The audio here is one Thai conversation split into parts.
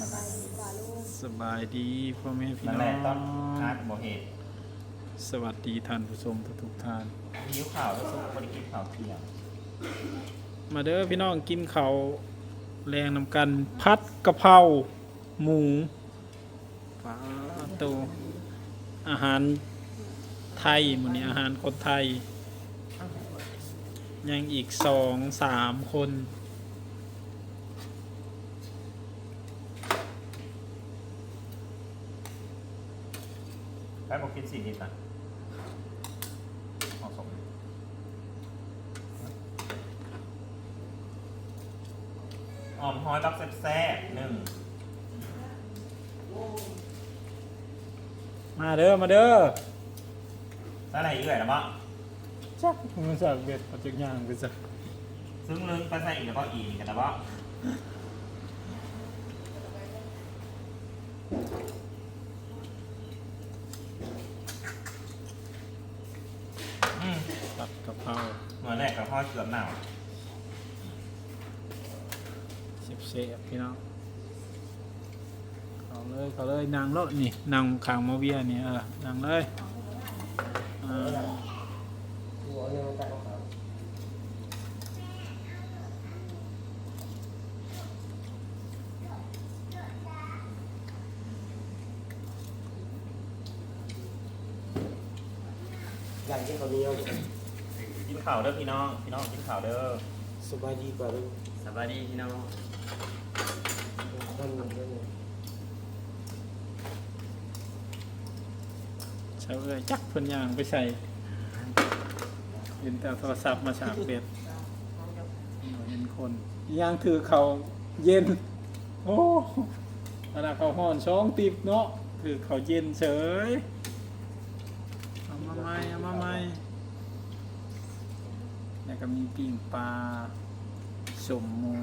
สบายดีกว่าลูกสบายดีพ่อแม่พี่นั่นน้แหอละต้นงฮาร์ดโมเหตุสวัสดีท่านผู้ชมทุกๆท่าน หิวข่าวแล้วสุกบริกินข่าวเที่ยงมาเด้อพี่น้องกินข้าวแรงนำกันพัดกะเพราหมูปลาตูอาหารไทยมื้อนี้อาหารคนไทย ยังอีกสองสามคน แป๊บบอกกินสี่นิดนะเหมาะสมออมหอยบักแซ่บๆหนึ่งมาเด้อ มาเด้อใส่อะไรอีกเลยนะบ้างจักมันจากเบ็ดมาจากย่างไปจ้ะซึ่งลึงไปใส่อีกแล้วก็อีกกันนะบ้างอืม ตัดกะเพรา เหมือนแรกกับพ่อเกือบหนาว เช ฟเชฟพี่น้องเขาเลยเขาเลยนางเลาะนี่นางขางมาเวียนี่เออนางเลยอ่าอย่างที่เขาเนี้ยกินข่าวเด้อพี่น้อง พี่น้องกินข่าวเด้อสบายดีกว่าลูกสบายดีพี่น้อง นั่นนั่นนั่นใช้เลยจักเพิ่นย่างไปใส่เห็นแต่โทรศัพท์มาฉากเป็ดเห็นคนย่างถือเขาเย็น โอ้ขนาดเขาห่อนช่องติบเนาะถือเขาเย็นเฉยเอามาใหม่เอามาใหม่แล้วก็มีปิ้งปลาสมหมู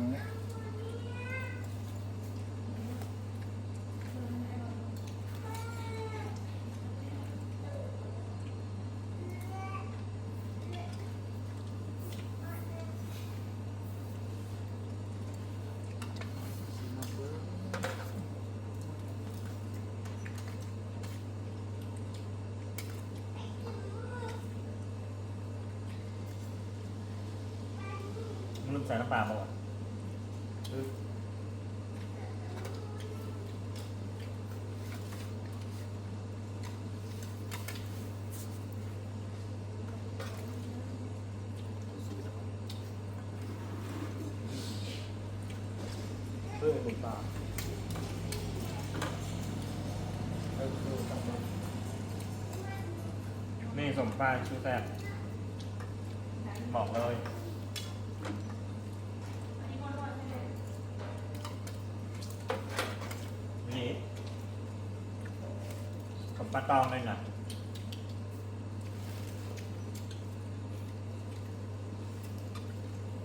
ส่น้ำปลาป่าวะเพื่อเป็นปลาเออคือกลับมานี่สมปลาชูแซ่บบอกเลยนี่สม ปลาตองเลยนะ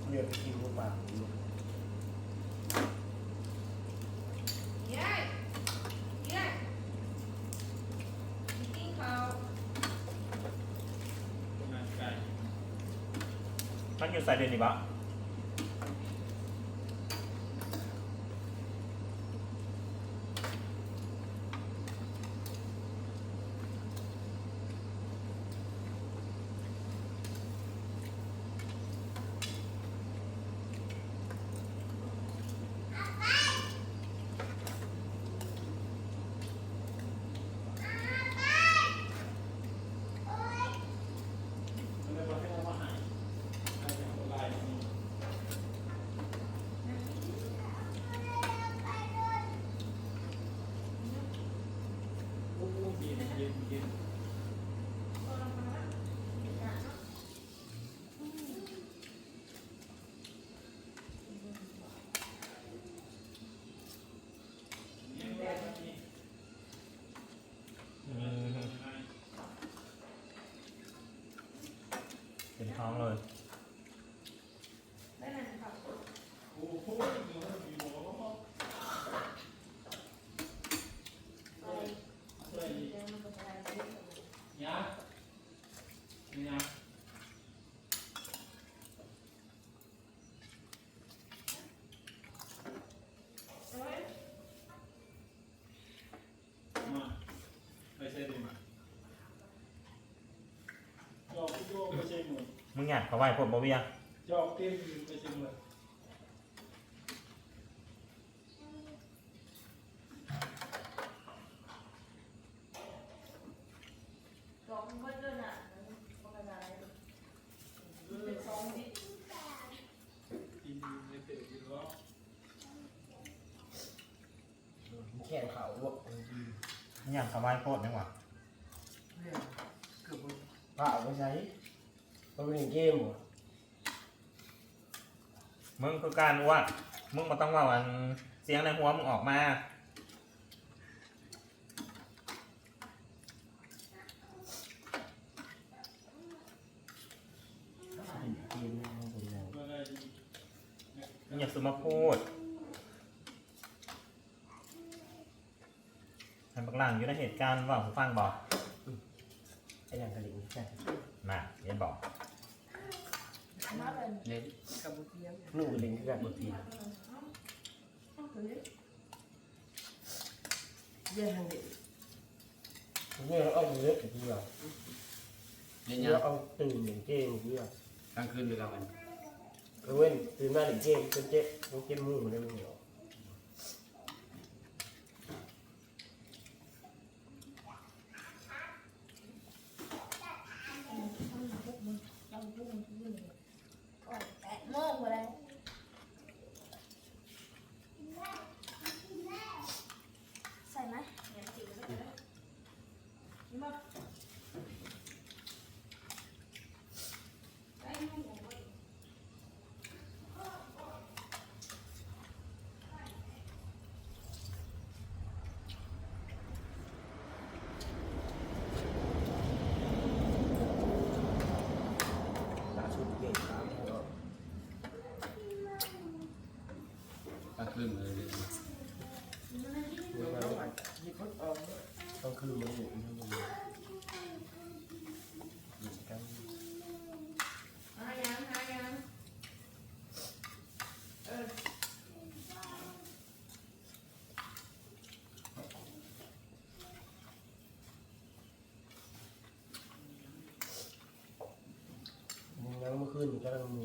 เรียนกินลูกปลาลูกมันอยู่ใส่เดนนี่บะเป็นท้องเลย เงอยากเขาไหว้พวกบ่เวียจอกเต็มไปจังเลยสองคนเดินอะปกติเป็นสองดิกินไม่เตะกินล้อแข่งเขาลวกมึงอยากเขาไหว้โคตรจังหวะเกือบผ่าไปใช้ มันเป็นเกมเหรอมึงคือการอ้ว่ามึงมาต้องว่าวันเสียงในหัวมึงออกมาเกมนะมันเป็นยังเมื่อไรมึงอยากสมาพูดให้บักหลังอยู่ในเหตุการณ์ว่าผมฟังบอกไอ้อย่างกระดิ่งใช่มาเรียนบอกมา เป็นเล่นกับบุเทียมนู่นกระดิ่งคือแบบบุเทียมเยี่ยงเด็กเนี่ยเอาเยอะกับเพื่อนเล่นเนี่ยัยงเอาตื่นอย่างเกมเพื่อนกลางคืนหรือกลางวันเออเว้นตื่นมาหนึ่งเกมจนเจ๊มันเกมมือมันได้ไม่เหนียว แปดโมงมาแล้วใส่ไหม ล่าสุดเก่งครับ กลางคืนเลย ต้องคือมันอยู่ที่มันอยู่กัน หายังหายังเออ มึงแล้ว เมื่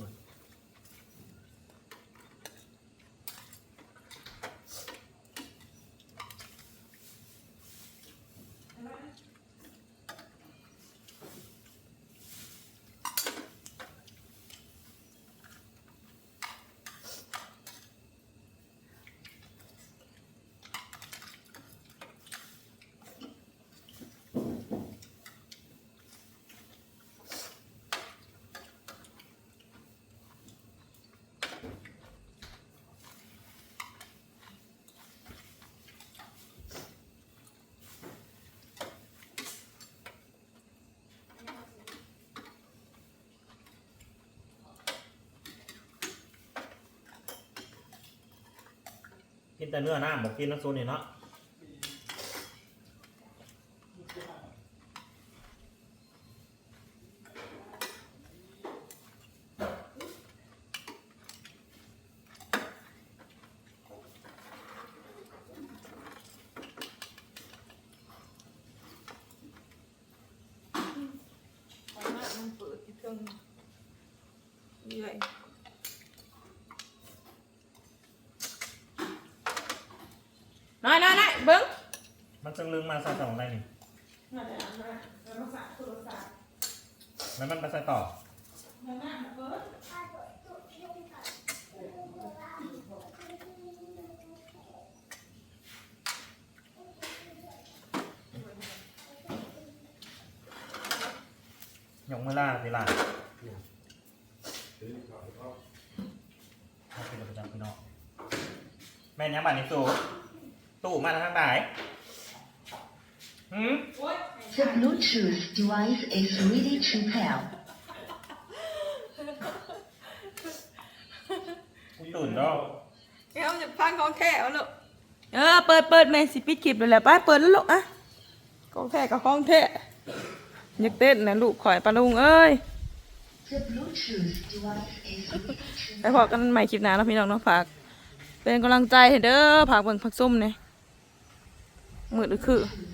กินแต่เนื้อหน้าบอกกินน้ำซุปนี่เนาะมันเปิดที่เครื่องนี่เลยน้อยน้อยเบิ้ง มันจึงลืมมาใส่ต่ออะไรนี่ มาเลยอะมาแล้วมาฝากโทรศัพท์ แล้วมันไปใส่ต่อมาหน้ามาเมือล่าสิล่ะเอาไปเลยประจำพี่น้องแม่เนยังบัตรในตู้ตู้มาทางไหน หืมโอ๊ย The Bluetooth device is ready to pair. กูตื่นแล้วแกเอาจะพังของแท้เอาลูกเออเปิดเปิดแม่สิปิดคลิปเลยแหละไปเปิดแล้วลูกอะของแท้กับของแท้อยากเต้นนะลูกข่อยปลาลุงเอ้ย The Bluetooth device is ready to ไปพอกันใหม่คลิปหน้าเนาะพี่น้องเนาะฝากเป็นกำลังใจให้เด้อฝากเบิ่งผักส้มเนี่ยมือหรือคือ pair.